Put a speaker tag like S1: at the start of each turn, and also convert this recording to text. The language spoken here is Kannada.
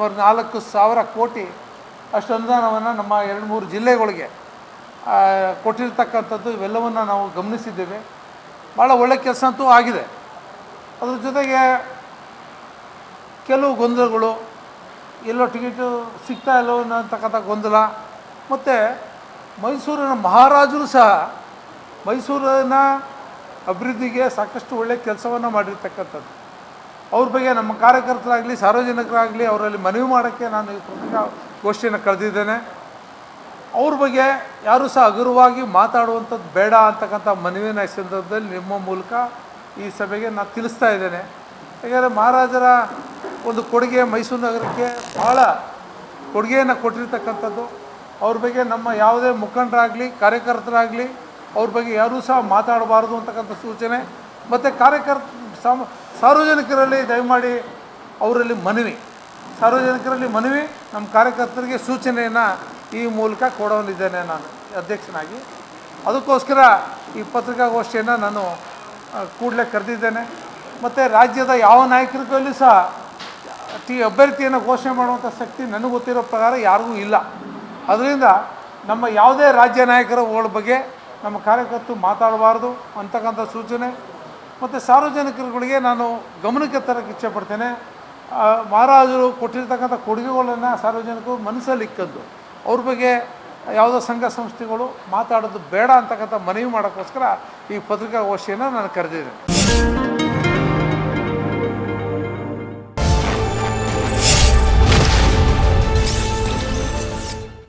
S1: ಸುಮಾರು ನಾಲ್ಕು ಸಾವಿರ ಕೋಟಿ ಅಷ್ಟು ಅನುದಾನವನ್ನು ನಮ್ಮ ಎರಡು ಮೂರು ಜಿಲ್ಲೆಗಳಿಗೆ ಕೊಟ್ಟಿರ್ತಕ್ಕಂಥದ್ದು ಇವೆಲ್ಲವನ್ನು ನಾವು ಗಮನಿಸಿದ್ದೇವೆ. ಭಾಳ ಒಳ್ಳೆ ಕೆಲಸ ಅಂತೂ ಆಗಿದೆ. ಅದ್ರ ಜೊತೆಗೆ ಕೆಲವು ಗೊಂದಲಗಳು, ಎಲ್ಲೋ ಟಿಕೆಟು ಸಿಗ್ತಾ ಇಲ್ಲೋ ಅನ್ನತಕ್ಕಂಥ ಗೊಂದಲ, ಮತ್ತು ಮೈಸೂರಿನ ಮಹಾರಾಜರು ಸಹ ಮೈಸೂರಿನ ಅಭಿವೃದ್ಧಿಗೆ ಸಾಕಷ್ಟು ಒಳ್ಳೆಯ ಕೆಲಸವನ್ನು ಮಾಡಿರ್ತಕ್ಕಂಥದ್ದು. ಅವ್ರ ಬಗ್ಗೆ ನಮ್ಮ ಕಾರ್ಯಕರ್ತರಾಗಲಿ, ಸಾರ್ವಜನಿಕರಾಗಲಿ ಅವರಲ್ಲಿ ಮನವಿ ಮಾಡೋಕ್ಕೆ ನಾನು ಈ ಪತ್ರಿಕಾ ಗೋಷ್ಠಿಯನ್ನು ಕರೆದಿದ್ದೇನೆ. ಅವ್ರ ಬಗ್ಗೆ ಯಾರೂ ಸಹ ಹಗುರವಾಗಿ ಮಾತಾಡುವಂಥದ್ದು ಬೇಡ ಅಂತಕ್ಕಂಥ ಮನವಿನ ಸಂದರ್ಭದಲ್ಲಿ ನಿಮ್ಮ ಮೂಲಕ ಈ ಸಭೆಗೆ ನಾನು ತಿಳಿಸ್ತಾ ಇದ್ದೇನೆ. ಯಾಕಂದರೆ ಮಹಾರಾಜರ ಒಂದು ಕೊಡುಗೆ ಮೈಸೂರು ನಗರಕ್ಕೆ ಭಾಳ ಕೊಡುಗೆಯನ್ನು ಕೊಟ್ಟಿರ್ತಕ್ಕಂಥದ್ದು. ಅವ್ರ ಬಗ್ಗೆ ನಮ್ಮ ಯಾವುದೇ ಮುಖಂಡರಾಗಲಿ, ಕಾರ್ಯಕರ್ತರಾಗಲಿ ಅವ್ರ ಬಗ್ಗೆ ಯಾರೂ ಸಹ ಮಾತಾಡಬಾರ್ದು ಅಂತಕ್ಕಂಥ ಸೂಚನೆ. ಮತ್ತು ಕಾರ್ಯಕರ್ತ ಸಾರ್ವಜನಿಕರಲ್ಲಿ ದಯಮಾಡಿ ಅವರಲ್ಲಿ ಮನವಿ. ಸಾರ್ವಜನಿಕರಲ್ಲಿ ಮನವಿ, ನಮ್ಮ ಕಾರ್ಯಕರ್ತರಿಗೆ ಸೂಚನೆಯನ್ನು ಈ ಮೂಲಕ ಕೊಡೋನಿದ್ದೇನೆ ನಾನು, ಅಧ್ಯಕ್ಷನಾಗಿ. ಅದಕ್ಕೋಸ್ಕರ ಈ ಪತ್ರಿಕಾಗೋಷ್ಠಿಯನ್ನು ನಾನು ಕೂಡಲೇ ಕರೆದಿದ್ದೇನೆ. ಮತ್ತು ರಾಜ್ಯದ ಯಾವ ನಾಯಕರಿಗಲ್ಲೂ ಸಹ ಟಿ ಅಭ್ಯರ್ಥಿಯನ್ನು ಘೋಷಣೆ ಮಾಡುವಂಥ ಶಕ್ತಿ ನನಗೆ ಗೊತ್ತಿರೋ ಪ್ರಕಾರ ಯಾರಿಗೂ ಇಲ್ಲ. ಅದರಿಂದ ನಮ್ಮ ಯಾವುದೇ ರಾಜ್ಯ ನಾಯಕರುಗಳ ಬಗ್ಗೆ ನಮ್ಮ ಕಾರ್ಯಕರ್ತರು ಮಾತಾಡಬಾರ್ದು ಅಂತಕ್ಕಂಥ ಸೂಚನೆ. ಮತ್ತು ಸಾರ್ವಜನಿಕರುಗಳಿಗೆ ನಾನು ಗಮನಕ್ಕೆ ತರಕ್ಕೆ ಇಚ್ಛೆಪಡ್ತೇನೆ. ಮಹಾರಾಜರು ಕೊಟ್ಟಿರ್ತಕ್ಕಂಥ ಕೊಡುಗೆಗಳನ್ನು ಸಾರ್ವಜನಿಕರು ಮನಸ್ಸಲ್ಲಿ ಇಕ್ಕದ್ದು. ಅವ್ರ ಬಗ್ಗೆ ಯಾವುದೋ ಸಂಘ ಸಂಸ್ಥೆಗಳು ಮಾತಾಡೋದು ಬೇಡ ಅಂತಕ್ಕಂಥ ಮನವಿ ಮಾಡೋಕ್ಕೋಸ್ಕರ ಈ ಪತ್ರಿಕಾಗೋಷ್ಠಿಯನ್ನು ನಾನು ಕರೆದಿದ್ದೇನೆ.